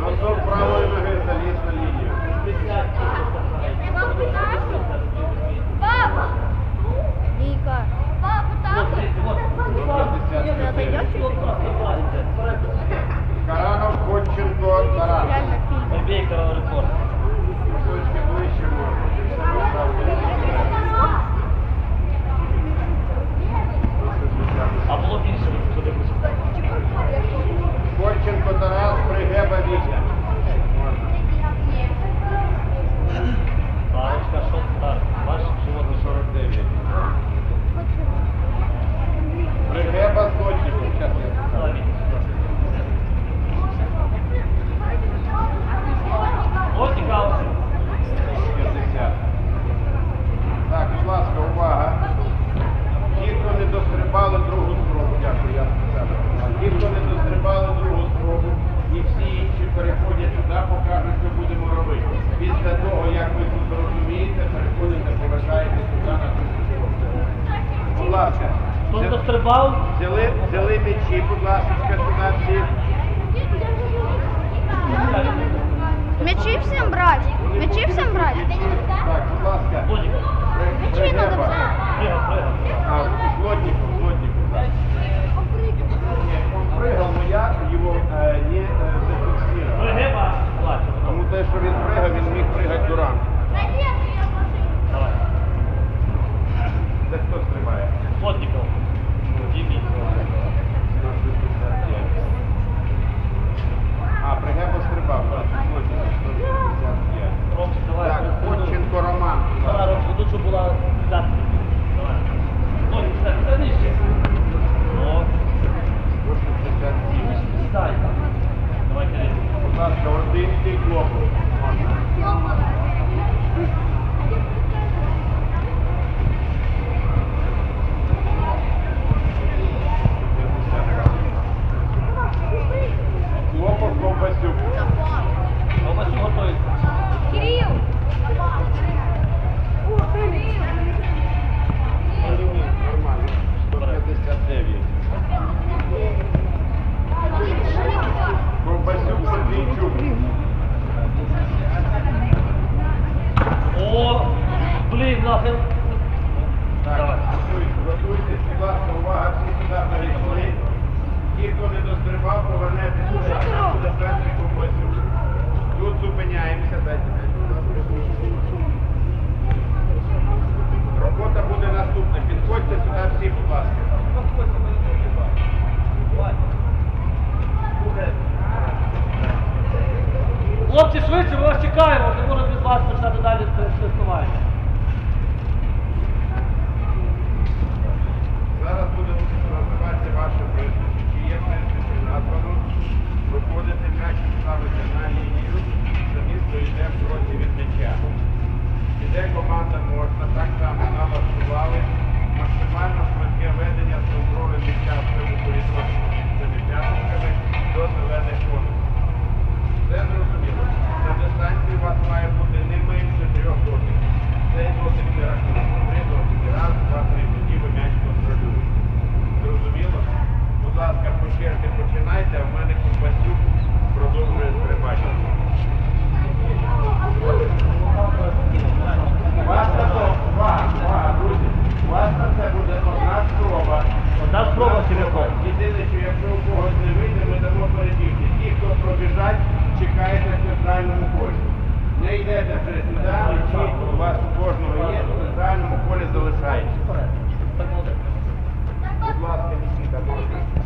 Носок правої ноги заліз на. Папа! Віка. Папа, тато! Каранов, Ходченко, Тарас. Реально, фільм. Віктор, рекорд. фаул. Взяли, взяли м'ячі, будь ласка, сюди всі. М'ячі всім брати. М'ячі всім брати. Так, будь ласка. М'ячі треба брати. А, плотнику, плотнику. Он прыгал, но ну, я его э, е, не е, э, зафиксировал. Потому те, що він пригав, він міг пригати до ранку. Dente Globo. Тут зупиняємося, дайте у нас Робота буде наступна. Підходьте сюди всі, будь ласка. Хлопці, швидше, ми вас чекаємо, не можу без вас почати далі святкування. йдете вже сюди, у вас у кожного є, в центральному полі залишається. Будь ласка, Нікіта, можна.